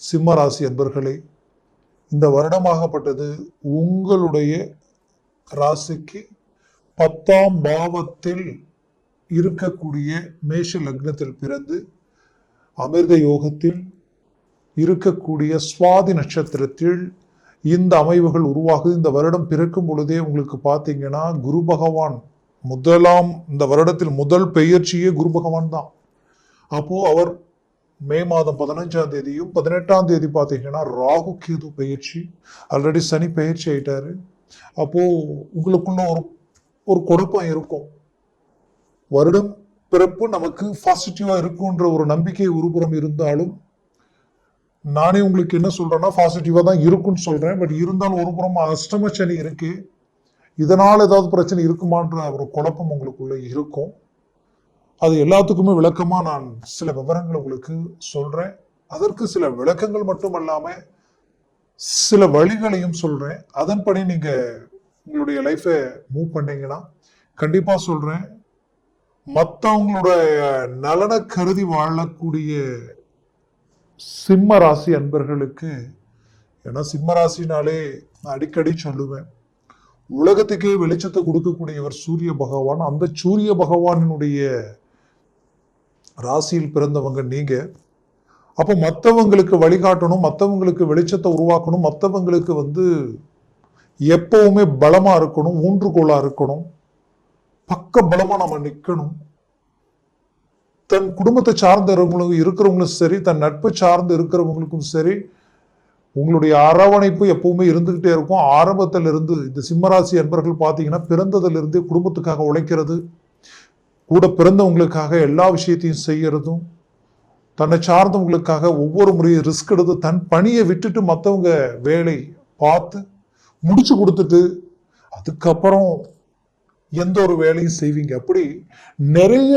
சிம்மராசி அன்பர்களே இந்த வருடமாகப்பட்டது உங்களுடைய ராசிக்கு பத்தாம் பாவத்தில் இருக்கக்கூடிய மேஷ லக்னத்தில் பிறந்து அமிர்த யோகத்தில் இருக்கக்கூடிய சுவாதி நட்சத்திரத்தில் இந்த அமைவுகள் உருவாகுது. இந்த வருடம் பிறக்கும் பொழுதே உங்களுக்கு பார்த்தீங்கன்னா குரு பகவான் முதலாம் இந்த வருடத்தில் முதல் பெயர்ச்சியே குரு பகவான் தான். அப்போ அவர் மே மாதம் பதினஞ்சாம் தேதியும் பதினெட்டாம் தேதி பார்த்தீங்கன்னா ராகு கேது பயிற்சி. ஆல்ரெடி சனி பயிற்சி ஆயிட்டாரு. அப்போது உங்களுக்குள்ள ஒரு ஒரு குழப்பம் இருக்கும். வருடம் பிறப்பு நமக்கு பாசிட்டிவாக இருக்குன்ற ஒரு நம்பிக்கை ஒருபுறம் இருந்தாலும் நானே உங்களுக்கு என்ன சொல்கிறேன்னா பாசிட்டிவாக தான் இருக்கும்னு சொல்கிறேன் பட் இருந்தாலும் ஒரு புறம் அஷ்டம சனி இருக்குது இதனால் ஏதாவது பிரச்சனை இருக்குமான்ற ஒரு குழப்பம் உங்களுக்குள்ளே இருக்கும். அது எல்லாத்துக்குமே விளக்கமாக நான் சில விவரங்கள் உங்களுக்கு சொல்கிறேன் அதற்கு சில விளக்கங்கள் மட்டும் இல்லாமல் சில வழிகளையும் சொல்கிறேன் அதன்படி நீங்கள் உங்களுடைய லைஃப்பை மூவ் பண்ணீங்கன்னா கண்டிப்பாக சொல்கிறேன் மற்றவங்களுடைய நலனை கருதி வாழக்கூடிய சிம்ம ராசி அன்பர்களுக்கு ஏன்னா சிம்ம ராசினாலே நான் அடிக்கடி சொல்லுவேன் உலகத்துக்கே வெளிச்சத்தை கொடுக்கக்கூடியவர் சூரிய பகவான். அந்த சூரிய பகவானினுடைய ராசியில் பிறந்தவங்க நீங்கள் அப்போ மற்றவங்களுக்கு வழிகாட்டணும் மற்றவங்களுக்கு வெளிச்சத்தை உருவாக்கணும் மற்றவங்களுக்கு வந்து எப்பவுமே பலமாக இருக்கணும் ஊன்றுகோலாக இருக்கணும். பக்க பலமாக நம்ம நிற்கணும் தன் குடும்பத்தை சார்ந்த இருக்கிறவங்களும் சரி தன் நட்பு சார்ந்து இருக்கிறவங்களுக்கும் சரி உங்களுடைய அரவணைப்பு எப்பவுமே இருந்துக்கிட்டே இருக்கும். ஆரம்பத்திலிருந்து இந்த சிம்மராசி அன்பர்கள் பார்த்தீங்கன்னா பிறந்ததிலிருந்தே குடும்பத்துக்காக உழைக்கிறது. கூட பிறந்தவங்களுக்காக எல்லா விஷயத்தையும் செய்கிறதும் தன்னை சார்ந்தவங்களுக்காக ஒவ்வொரு முறையும் ரிஸ்க் எடுத்து தன் பணியை விட்டுட்டு மற்றவங்க வேலை பார்த்து முடிச்சு கொடுத்துட்டு அதுக்கப்புறம் எந்த ஒரு வேலையும் செய்வீங்க. அப்படி நிறைய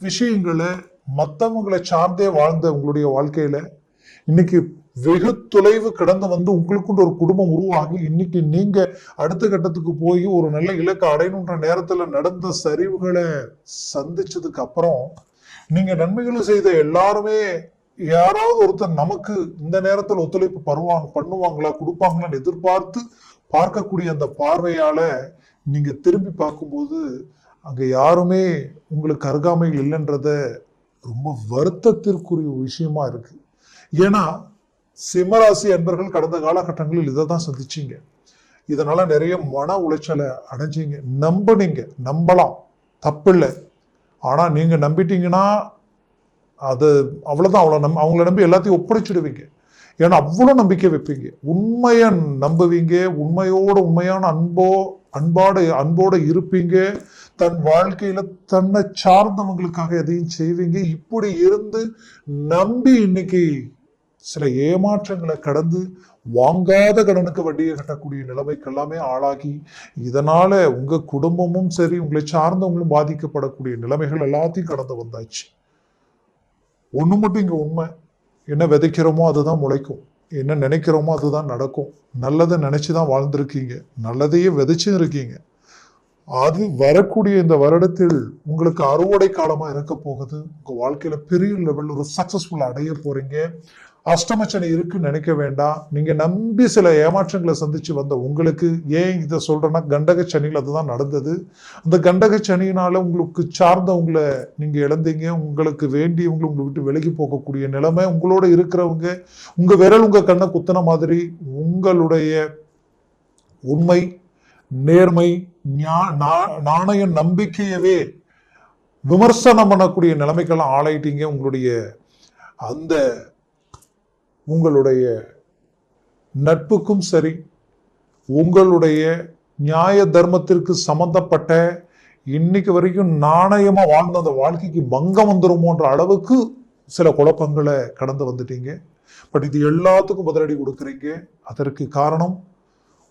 விஷயங்களை மற்றவங்களை சார்ந்தே வாழ்ந்த உங்களுடைய வாழ்க்கையில இன்னைக்கு வெகு தொலைவு கடந்து வந்து உங்களுக்குன்ற ஒரு குடும்பம் உருவாகி இன்னைக்கு நீங்க அடுத்த கட்டத்துக்கு போய் ஒரு நல்ல இலக்கை அடையணுன்ற நேரத்துல நடந்த சரிவுகளை சந்திச்சதுக்கு அப்புறம் நீங்க நன்மைகளும் செய்த எல்லாருமே யாராவது ஒருத்தர் நமக்கு இந்த நேரத்தில் ஒத்துழைப்பு பருவாங்க பண்ணுவாங்களா கொடுப்பாங்களான்னு எதிர்பார்த்து பார்க்கக்கூடிய அந்த பார்வையால நீங்க திரும்பி பார்க்கும்போது அங்க யாருமே உங்களுக்கு அருகாமையில் இல்லைன்றத ரொம்ப வருத்தத்திற்குரிய விஷயமா இருக்கு. ஏன்னா சிம்மராசி அன்பர்கள் கடந்த காலகட்டங்களில் இதை தான் சந்திச்சீங்க. இதனால நிறைய மன உளைச்சலை அடைஞ்சிங்க. நம்புனீங்க. நம்பலாம். தப்பில்லை. ஆனால் நீங்கள் நம்பிட்டீங்கன்னா அது அவ்வளோதான் அவ்வளோ நம் அவங்கள நம்பி எல்லாத்தையும் ஒப்படைச்சிடுவீங்க. ஏன்னா அவ்வளோ நம்பிக்கை வைப்பீங்க. உண்மையை நம்புவீங்க. உண்மையோட உண்மையான அன்போ அன்பாடு அன்போடு இருப்பீங்க. தன் வாழ்க்கையில் தன்னை சார்ந்தவங்களுக்காக எதையும் செய்வீங்க. இப்படி இருந்து நம்பி இன்னைக்கு சில ஏமாற்றங்களை கடந்து வாங்காத கடனுக்கு வட்டியை கட்டக்கூடிய நிலைமைக்கு எல்லாமே ஆளாகி இதனால உங்க குடும்பமும் சரி உங்களை சார்ந்தவங்களும் பாதிக்கப்படக்கூடிய நிலைமைகள் எல்லாத்தையும் கடந்து வந்தாச்சு. ஒன்று மட்டும் இங்கே உண்மை. என்ன விதைக்கிறோமோ அதுதான் முளைக்கும். என்ன நினைக்கிறோமோ அதுதான் நடக்கும். நல்லதை நினச்சி தான் வாழ்ந்திருக்கீங்க. நல்லதையே விதைச்சும் இருக்கீங்க. அது வரக்கூடிய இந்த வருடத்தில் உங்களுக்கு அறுவடை காலமாக இருக்க போகுது. உங்கள் வாழ்க்கையில் பெரிய லெவலில் ஒரு சக்ஸஸ்ஃபுல்லாக அடைய போகிறீங்க அஷ்டமச்சனை இருக்குன்னு நினைக்க வேண்டாம். நீங்கள் நம்பி சில ஏமாற்றங்களை சந்திச்சு வந்த உங்களுக்கு ஏன் இதை சொல்கிறேன்னா கண்டக சனியில் அதுதான் நடந்தது. அந்த கண்டக சனியினால உங்களுக்கு சார்ந்தவங்களை நீங்கள் இழந்தீங்க. உங்களுக்கு வேண்டியவங்களை உங்களை விட்டு விலகி போகக்கூடிய நிலைமை உங்களோட இருக்கிறவங்க உங்கள் விரல் உங்கள் கண்ணை குத்தின மாதிரி உங்களுடைய உண்மை நேர்மை ஞா- நா- நாணய நம்பிக்கையவே விமர்சனம் பண்ணக்கூடிய நிலைமைக்கெல்லாம் ஆளாயிட்டீங்க. உங்களுடைய அந்த உங்களுடைய நட்புக்கும் சரி உங்களுடைய நியாய தர்மத்திற்கு சம்பந்தப்பட்ட இன்னைக்கு வரைக்கும் நாணயமாக வாழ்ந்த அந்த வாழ்க்கைக்கு பங்கம் வந்துருமோன்ற அளவுக்கு சில குழப்பங்களை கடந்து வந்துட்டீங்க. பட் இது எல்லாத்துக்கும் பதிலடி கொடுக்குறீங்க. அதற்கு காரணம்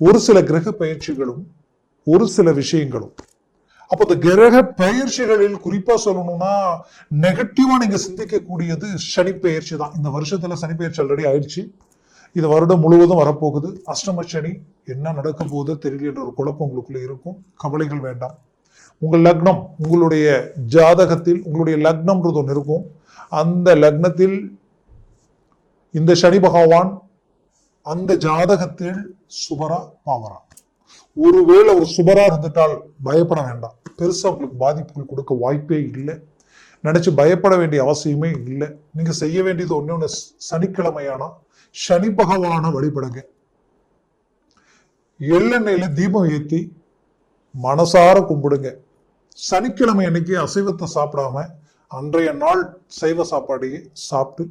ஒரு சில கிரக பயிற்சிகளும் ஒரு சில விஷயங்களும். அப்போ இந்த கிரக பெயர்ச்சிகளில் குறிப்பா சொல்லணும்னா நெகட்டிவா நீங்க சிந்திக்கக்கூடியது சனி பெயர்ச்சி தான். இந்த வருஷத்துல சனி பெயர்ச்சி ஆல்ரெடி ஆயிடுச்சு. இது வருடம் முழுவதும் வரப்போகுது. அஷ்டம சனி என்ன நடக்க போகுதோ தெரியலன்ற ஒரு குழப்பம் உங்களுக்குள்ள இருக்கும். கவலைகள் வேண்டாம். உங்கள் லக்னம் உங்களுடைய ஜாதகத்தில் உங்களுடைய லக்னம்ன்றது ஒன்று இருக்கும். அந்த லக்னத்தில் இந்த சனி பகவான் அந்த ஜாதகத்தில் சுபரா பாவரா. ஒருவேளை ஒரு சுபராக இருந்துட்டால் பயப்பட வேண்டாம். பெருசாக உங்களுக்கு பாதிப்புகள் கொடுக்க வாய்ப்பே இல்லை. நினச்சி பயப்பட வேண்டிய அவசியமே இல்லை. நீங்கள் செய்ய வேண்டியது ஒன்று ஒன்று சனிக்கிழமையானா சனி பகவான வழிபடுங்க. எள்ளெண்ணெயில தீபம் ஏற்றி மனசார கும்பிடுங்க. சனிக்கிழமை அன்னைக்கு அசைவத்தை சாப்பிடாம அன்றைய நாள் சைவ சாப்பாடையே சாப்பிட்டு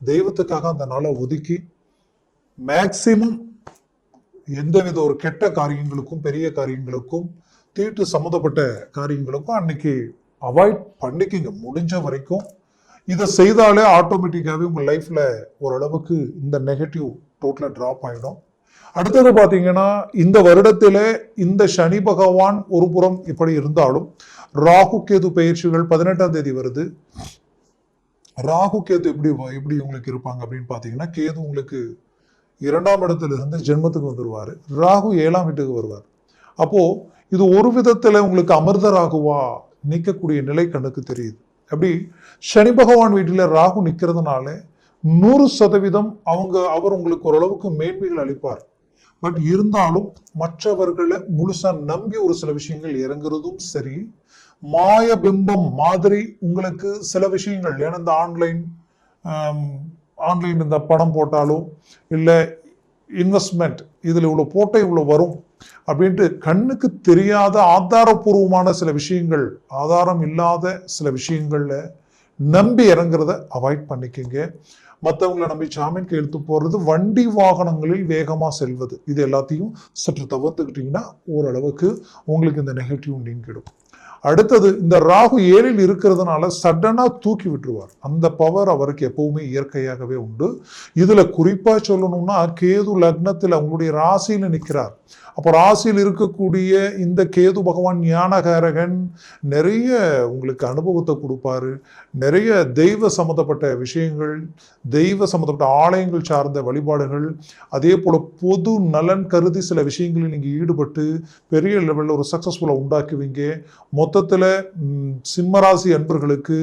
தெய்வத்துக்காக அந்த நாளை ஒதுக்கி மேக்சிமம் எந்தவித ஒரு கெட்ட காரியங்களுக்கும் பெரிய காரியங்களுக்கும் தீட்டு சம்மந்தப்பட்ட காரியங்களுக்கும் அன்னைக்கு அவாய்ட் பண்ணிக்கிங்க. முடிஞ்ச வரைக்கும் இதை செய்தாலே ஆட்டோமேட்டிக்காகவே உங்கள் லைஃப்பில் ஓரளவுக்கு இந்த நெகட்டிவ் டோட்டலாக ட்ராப் ஆகிடும் அடுத்தது பார்த்தீங்கன்னா இந்த வருடத்தில் இந்த சனி பகவான் ஒரு புறம் இப்படி இருந்தாலும் ராகு கேது பயிற்சிகள் பதினெட்டாம் தேதி வருது. ராகு கேது எப்படி எப்படி உங்களுக்கு இருப்பாங்க அப்படின்னு பார்த்தீங்கன்னா கேது உங்களுக்கு இரண்டாம் இடத்துல இருந்து ஜென்மத்துக்கு வந்துடுவார் ராகு ஏழாம் வீட்டுக்கு வருவார். அப்போது இது ஒரு விதத்தில் உங்களுக்கு அமிர்த ராகுவா நிற்கக்கூடிய நிலை கண்ணுக்கு தெரியுது. அப்படி சனி பகவான் வீட்டில் ராகு நிற்கிறதுனால நூறு சதவீதம் அவங்க அவர் உங்களுக்கு ஓரளவுக்கு மேன்மைகள் அளிப்பார். பட் இருந்தாலும் மற்றவர்களை முழுசாக நம்பி ஒரு சில விஷயங்கள் இறங்குறதும் சரி மாய பிம்பம் மாதிரி உங்களுக்கு சில விஷயங்கள் ஏன்னா இந்த ஆன்லைன் ஆன்லைன் இந்த படம் போட்டாலோ இல்லை இன்வெஸ்ட்மெண்ட் இதில் இவ்வளோ போட்டால் இவ்வளோ வரும் அப்படின்ட்டு கண்ணுக்கு தெரியாத ஆதாரபூர்வமான சில விஷயங்கள் ஆதாரம் இல்லாத சில விஷயங்களில் நம்பி இறங்குறத அவாய்ட் பண்ணிக்கோங்க. மற்றவங்களை நம்பி ஜாமீன் கையெழுத்து போடுறது வண்டி வாகனங்களில் வேகமாக செல்வது. இது எல்லாத்தையும் சற்று தவிர்த்துக்கிட்டிங்கன்னா ஓரளவுக்கு உங்களுக்கு இந்த நெகட்டிவ் நீங்கிடும். அடுத்தது இந்த ராகு ஏழில் இருக்கிறதுனால சடனா தூக்கி விட்டுருவார். அந்த பவர் அவருக்கு எப்பவுமே இயற்கையாகவே உண்டு. இதுல குறிப்பா சொல்லணும்னா கேது லக்னத்தில் அவங்களுடைய ராசியில் நிற்கிறார் அப்போ ராசியில் இருக்கக்கூடிய இந்த கேது பகவான் ஞானகாரகன் நிறைய உங்களுக்கு அனுபவத்தை கொடுப்பாரு. நிறைய தெய்வ சம்மந்தப்பட்ட விஷயங்கள் தெய்வ சம்மந்தப்பட்ட ஆலயங்கள் சார்ந்த வழிபாடுகள் அதே போல் பொது நலன் கருதி சில விஷயங்களில் நீங்கள் ஈடுபட்டு பெரிய லெவலில் ஒரு சக்ஸஸ்ஃபுல்லாக உண்டாக்குவீங்க. மொத்தத்தில் சிம்மராசி அன்பர்களுக்கு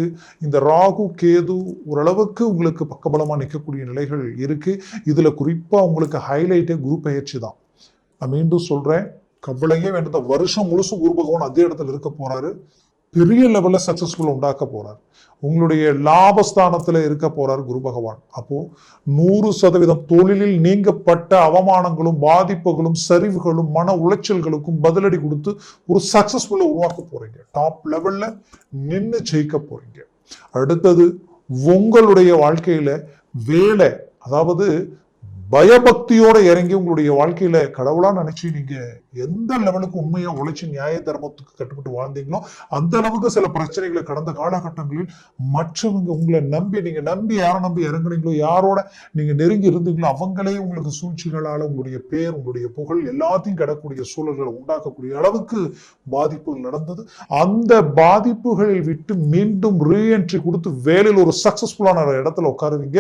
இந்த ராகு கேது ஓரளவுக்கு உங்களுக்கு பக்கபலமாக நிற்கக்கூடிய நிலைகள் இருக்குது இதில் குறிப்பாக உங்களுக்கு ஹைலைட்டே குரு பயிற்சி தான். நான் மீண்டும் சொல்கிறேன் கவலையே வேண்டாம். இந்த வருஷம் முழுசும் குரு பகவான் அதே இடத்துல இருக்க போகிறாரு பெரிய லெவலில் சக்ஸஸ்ஃபுல் உண்டாக்க போகிறார் உங்களுடைய லாபஸ்தானத்தில் இருக்க போகிறார் குரு பகவான். அப்போது நூறு சதவீதம் தொழிலில் நீங்கப்பட்ட அவமானங்களும் பாதிப்புகளும் சரிவுகளும் மன உளைச்சல்களுக்கும் பதிலடி கொடுத்து ஒரு சக்ஸஸ்ஃபுல்லாக உருவாக்க போகிறீங்க டாப் லெவலில் நின்று ஜெயிக்க போகிறீங்க அடுத்தது உங்களுடைய வாழ்க்கையில் வேலை அதாவது பயபக்தியோட இறங்கி உங்களுடைய வாழ்க்கையில கடவுளா நினைச்சு நீங்க எந்த லெவலுக்கு உண்மையா உழைச்சி நியாய தர்மத்துக்கு கட்டுப்பட்டு வாழ்ந்தீங்களோ அந்த அளவுக்கு சில பிரச்சனைகளை கடந்த காலகட்டங்களில் மற்றவங்க உங்களை நம்பி நீங்க நம்பி யாரை நம்பி இறங்குனீங்களோ யாரோட நீங்க நெருங்கி இருந்தீங்களோ அவங்களே உங்களுக்கு சூழ்ச்சிகளால உங்களுடைய பேர் உங்களுடைய புகழ் எல்லாத்தையும் கிடக்கூடிய சூழல்களை உண்டாக்கக்கூடிய அளவுக்கு பாதிப்புகள் நடந்தது. அந்த பாதிப்புகளை விட்டு மீண்டும் ரீஎன்ட்ரி கொடுத்து வேலையில் ஒரு சக்சஸ்ஃபுல்லான இடத்துல உட்காருவீங்க.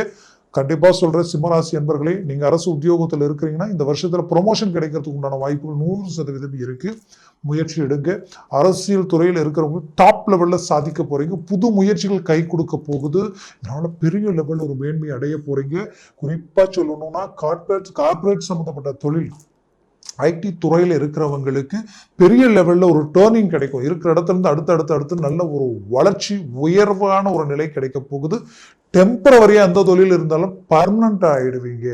கண்டிப்பாக சொல்கிற சிம்மராசி என்பர்களே நீங்கள் அரசு உத்தியோகத்தில் இருக்கிறீங்கன்னா இந்த வருஷத்தில் ப்ரொமோஷன் கிடைக்கிறதுக்கு உண்டான வாய்ப்புகள் நூறு சதவீதம் இருக்குது முயற்சி எடுங்க. அரசியல் துறையில் இருக்கிறவங்க டாப் லெவலில் சாதிக்க போகிறீங்க புது முயற்சிகள் கை கொடுக்க போகுது. இதனால் பெரிய லெவலில் ஒரு மேன்மை அடைய போகிறீங்க குறிப்பாக சொல்லணும்னா கார்பரேட் கார்பரேட் சம்மந்தப்பட்ட தொழில் ஐடி துறையில் இருக்கிறவங்களுக்கு பெரிய லெவலில் ஒரு டேர்னிங் கிடைக்கும். இருக்கிற இடத்துலேருந்து அடுத்து அடுத்து அடுத்து நல்ல ஒரு வளர்ச்சி உயர்வான ஒரு நிலை கிடைக்க போகுது. டெம்பரவரியாக எந்த தொழில் இருந்தாலும் பர்மனண்ட் ஆகிடுவீங்க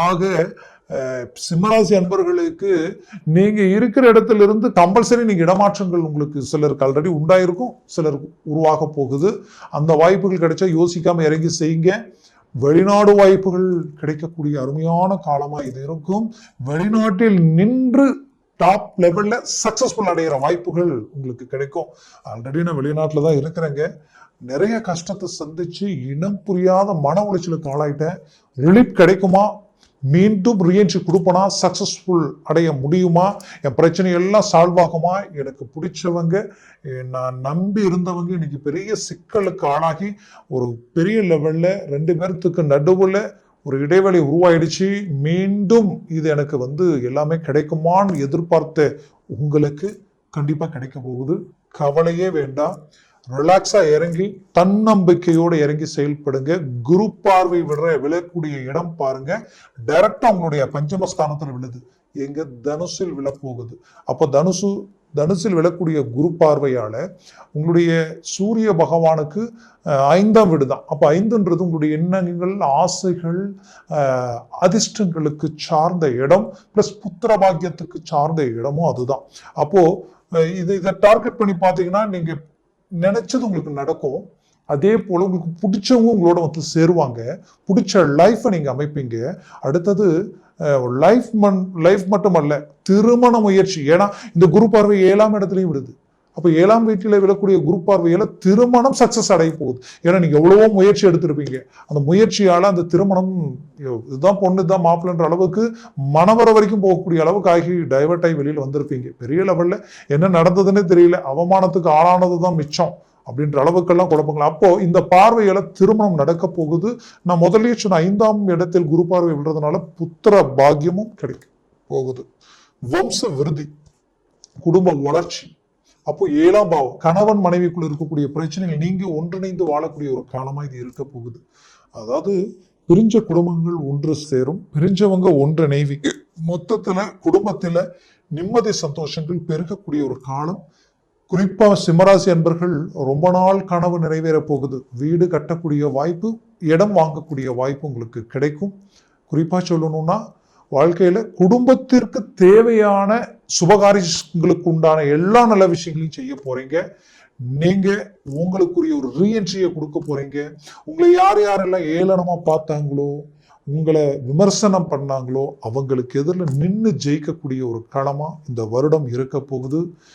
ஆக சிம்மராசி அன்பர்களுக்கு நீங்கள் இருக்கிற இடத்துல இருந்து கம்பல்சரி நீங்கள் இடமாற்றங்கள் உங்களுக்கு சிலருக்கு ஆல்ரெடி உண்டாயிருக்கும் சிலருக்கு உருவாக போகுது. அந்த வாய்ப்புகள் கிடைச்சா யோசிக்காமல் இறங்கி செய்யுங்க. வெளிநாடு வாய்ப்புகள் கிடைக்கக்கூடிய அருமையான காலமாக இது இருக்கும். வெளிநாட்டில் நின்று டாப் லெவலில் சக்ஸஸ்ஃபுல் அடைகிற வாய்ப்புகள் உங்களுக்கு கிடைக்கும். ஆல்ரெடி நான் வெளிநாட்டில் தான் இருக்கிறேங்க. நிறைய கஷ்டத்தை சந்தித்து இனம் புரியாத மன உளைச்சலுக்கு ஆளாயிட்டேன். ரிலீஃப் கிடைக்குமா? மீண்டும் ரீஎன்ட்ரி கொடுப்பனா சக்ஸஸ்ஃபுல் அடைய முடியுமா? என் பிரச்சனை எல்லாம் சால்வ் ஆகுமா? எனக்கு பிடிச்சவங்க நான் நம்பி இருந்தவங்க இன்னைக்கு பெரிய சிக்கலுக்கு ஆளாகி ஒரு பெரிய லெவலில் ரெண்டு பேர்த்துக்கு நடுவில் ஒரு இடைவெளி உருவாயிடுச்சு. மீண்டும் இது எனக்கு வந்து எல்லாமே கிடைக்குமான்னு எதிர்பார்த்த உங்களுக்கு கண்டிப்பாக கிடைக்க போகுது. கவலையே வேண்டாம். ரிலாக்ஸாக இறங்கி தன்னம்பிக்கையோடு இறங்கி செயல்படுங்க. குரு பார்வை விடுற விழக்கூடிய இடம் பாருங்க. டைரக்டா உங்களுடைய பஞ்சமஸ்தானத்தில் விழுது. எங்க தனுசில் விழப்போகுது. அப்போ தனுசு தனுசில் விழக்கூடிய குரு பார்வையால உங்களுடைய சூரிய பகவானுக்கு ஐந்தாம் வீடு தான். அப்போ ஐந்துன்றது உங்களுடைய எண்ணங்கள் ஆசைகள் அதிர்ஷ்டங்களுக்கு சார்ந்த இடம் பிளஸ் புத்திர பாக்கியத்துக்கு சார்ந்த இடமும் அதுதான். அப்போ இது இதை டார்கெட் பண்ணி பார்த்தீங்கன்னா நீங்க நினைச்சது உங்களுக்கு நடக்கும். அதே போல் உங்களுக்கு பிடிச்சவங்க உங்களோட வந்து சேருவாங்க. பிடிச்ச லைஃப்பை நீங்கள் அமைப்பீங்க. அடுத்தது லைஃப் மன் லைஃப் மட்டுமல்ல திருமண முயற்சி. ஏன்னா இந்த குரு பார்வை ஏழாம் இடத்துலையும் விடுது. அப்போ ஏழாம் வீட்டில் விழக்கூடிய குரு பார்வையில் திருமணம் சக்ஸஸ் அடைய போகுது. ஏன்னா நீங்கள் எவ்வளவோ முயற்சி எடுத்திருப்பீங்க. அந்த முயற்சியால் அந்த திருமணம் இதுதான் பொண்ணு இதுதான் மாப்பிள்ளைன்ற அளவுக்கு மனவர வரைக்கும் போகக்கூடிய அளவுக்கு ஆகி டைவர்ட் ஆகி வெளியில் வந்திருப்பீங்க. பெரிய லெவலில் என்ன நடந்ததுன்னே தெரியல. அவமானத்துக்கு ஆளானது தான் மிச்சம் அப்படின்ற அளவுக்கெல்லாம் குழப்பங்கள். அப்போ இந்த பார்வையில திருமணம் நடக்க போகுது. நான் முதலே சொன்ன ஐந்தாம் இடத்தில் குரு பார்வை விடுறதுனால புத்திர பாக்கியமும் கிடைக்கும். போகுது. வம்ச விருதி குடும்ப வளர்ச்சி அப்போ ஏழாம் பாவம் கணவன் மனைவிக்குள் இருக்கக்கூடிய பிரச்சனைகள் நீங்க ஒன்றிணைந்து வாழக்கூடிய ஒரு காலமா இது இருக்க போகுது. அதாவது பிரிஞ்ச குடும்பங்கள் ஒன்று சேரும் பிரிஞ்சவங்க ஒன்றிணைவி மொத்தத்துல குடும்பத்துல நிம்மதி சந்தோஷங்கள் பெருகக்கூடிய ஒரு காலம். குறிப்பா சிம்மராசி அன்பர்கள் ரொம்ப நாள் கனவு நிறைவேற போகுது. வீடு கட்டக்கூடிய வாய்ப்பு இடம் வாங்கக்கூடிய வாய்ப்பு உங்களுக்கு கிடைக்கும். குறிப்பா சொல்லணும்னா வாழ்க்கையில் குடும்பத்திற்கு தேவையான சுபகாரியங்களுக்கு உண்டான எல்லா நல்ல விஷயங்களையும் செய்ய போறீங்க. நீங்க உங்களுக்குரிய ஒரு ரீஎன்ட்ரியை கொடுக்க போறீங்க. உங்களை யார் யாரெல்லாம் ஏளனமா பார்த்தாங்களோ உங்களை விமர்சனம் பண்ணாங்களோ அவங்களுக்கு எதிரில் நின்று ஜெயிக்கக்கூடிய ஒரு களமாக இந்த வருடம் இருக்க போகுது.